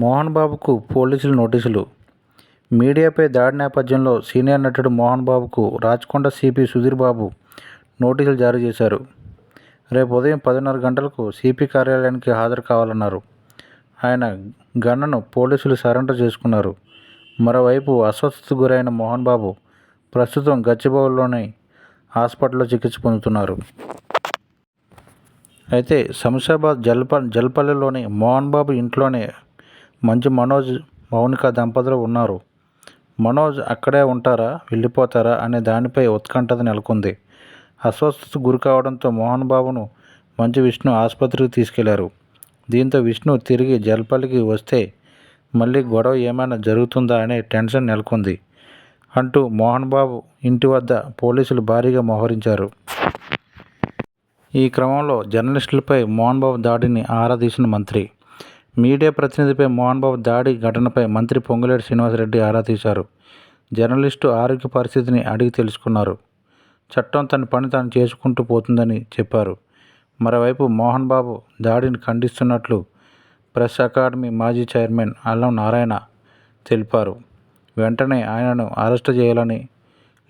మోహన్ బాబుకు పోలీసులు నోటీసులు. మీడియాపై దాడి నేపథ్యంలో సీనియర్ నటుడు మోహన్ బాబుకు రాచకొండ సిపి సుధీర్ బాబు నోటీసులు జారీ చేశారు. రేపు ఉదయం పదిన్నర గంటలకు సిపి కార్యాలయానికి హాజరు కావాలన్నారు. ఆయన గన్నను పోలీసులు సరెండర్ చేసుకున్నారు. మరోవైపు అస్వస్థతకు గురైన మోహన్ బాబు ప్రస్తుతం గచ్చిబౌలిలోని హాస్పిటల్లో చికిత్స పొందుతున్నారు. అయితే శంషాబాద్ జల్ప జల్పల్లిలోని మోహన్ బాబు ఇంట్లోనే మంచి మనోజ్ మౌనిక దంపతులు ఉన్నారు. మనోజ్ అక్కడే ఉంటారా? వెళ్ళిపోతారా? అనే దానిపై ఉత్కంఠత నెలకొంది. అస్వస్థతకు గురి కావడంతో మోహన్ బాబును మంచు విష్ణు ఆసుపత్రికి తీసుకెళ్ళారు. దీంతో విష్ణు తిరిగి జల్పల్లికి వస్తే మళ్ళీ గొడవ ఏమైనా జరుగుతుందా అనే టెన్షన్ నెలకొంది. అంటూ మోహన్ బాబు ఇంటి వద్ద పోలీసులు భారీగా మోహరించారు. ఈ క్రమంలో జర్నలిస్టులపై మోహన్ బాబు దాడిని ఆరా తీసిన మంత్రి మీడియా ప్రతినిధిపై మోహన్ బాబు దాడి ఘటనపై మంత్రి పొంగులేటి శ్రీనివాసరెడ్డి ఆరా తీశారు. జర్నలిస్టు ఆరోగ్య పరిస్థితిని అడిగి తెలుసుకున్నారు. చట్టం తన పని తాను చేసుకుంటూ పోతుందని చెప్పారు. మరోవైపు మోహన్ బాబు దాడిని ఖండిస్తున్నట్లు ప్రెస్ అకాడమీ మాజీ చైర్మన్ అల్లం నారాయణ తెలిపారు. వెంటనే ఆయనను అరెస్టు చేయాలని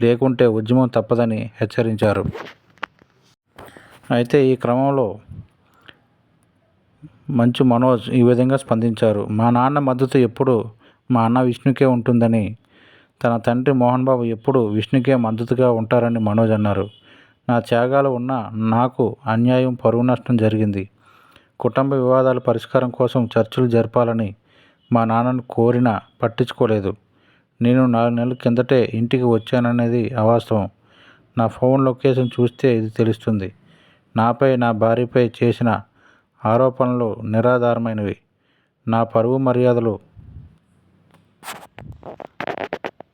లేకుంటే ఉద్యమం తప్పదని హెచ్చరించారు. అయితే ఈ క్రమంలో మంచు మనోజ్ ఈ విధంగా స్పందించారు. మా నాన్న మద్దతు ఎప్పుడు మా అన్న విష్ణుకే ఉంటుందని తన తండ్రి మోహన్ బాబు ఎప్పుడు విష్ణుకే మద్దతుగా ఉంటారని మనోజ్ అన్నారు. నా త్యాగాలు ఉన్నా నాకు అన్యాయం పరువు నష్టం జరిగింది. కుటుంబ వివాదాల పరిష్కారం కోసం చర్చలు జరపాలని మా నాన్నను కోరినా పట్టించుకోలేదు. నేను నాలుగు నెలల కిందటే ఇంటికి వచ్చాననేది అవాస్తవం. నా ఫోన్ లొకేషన్ చూస్తే ఇది తెలుస్తుంది. నాపై నా భార్యపై చేసిన ఆరోపణలు నిరాధారమైనవి. నా పరువు మర్యాదలు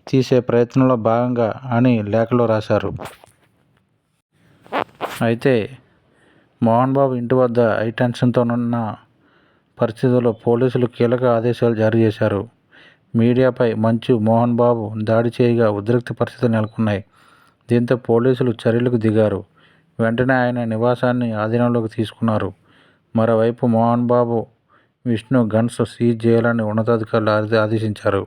తీసే ప్రయత్నంలో భాగంగా అని లేఖలో రాశారు. అయితే మోహన్ బాబు ఇంటి వద్ద హై టెన్షన్తోనున్న పరిస్థితుల్లో పోలీసులు కీలక ఆదేశాలు జారీ చేశారు. మీడియాపై మంచు మోహన్ బాబు దాడి చేయగా ఉద్రిక్త పరిస్థితులు నెలకొన్నాయి. దీంతో పోలీసులు చర్యలకు దిగారు. వెంటనే ఆయన నివాసాన్ని ఆధీనంలోకి తీసుకున్నారు. మరోవైపు మోహన్ బాబు విష్ణు గన్స్ సీజ్ చేయాలని ఉన్నతాధికారులు ఆదేశించారు.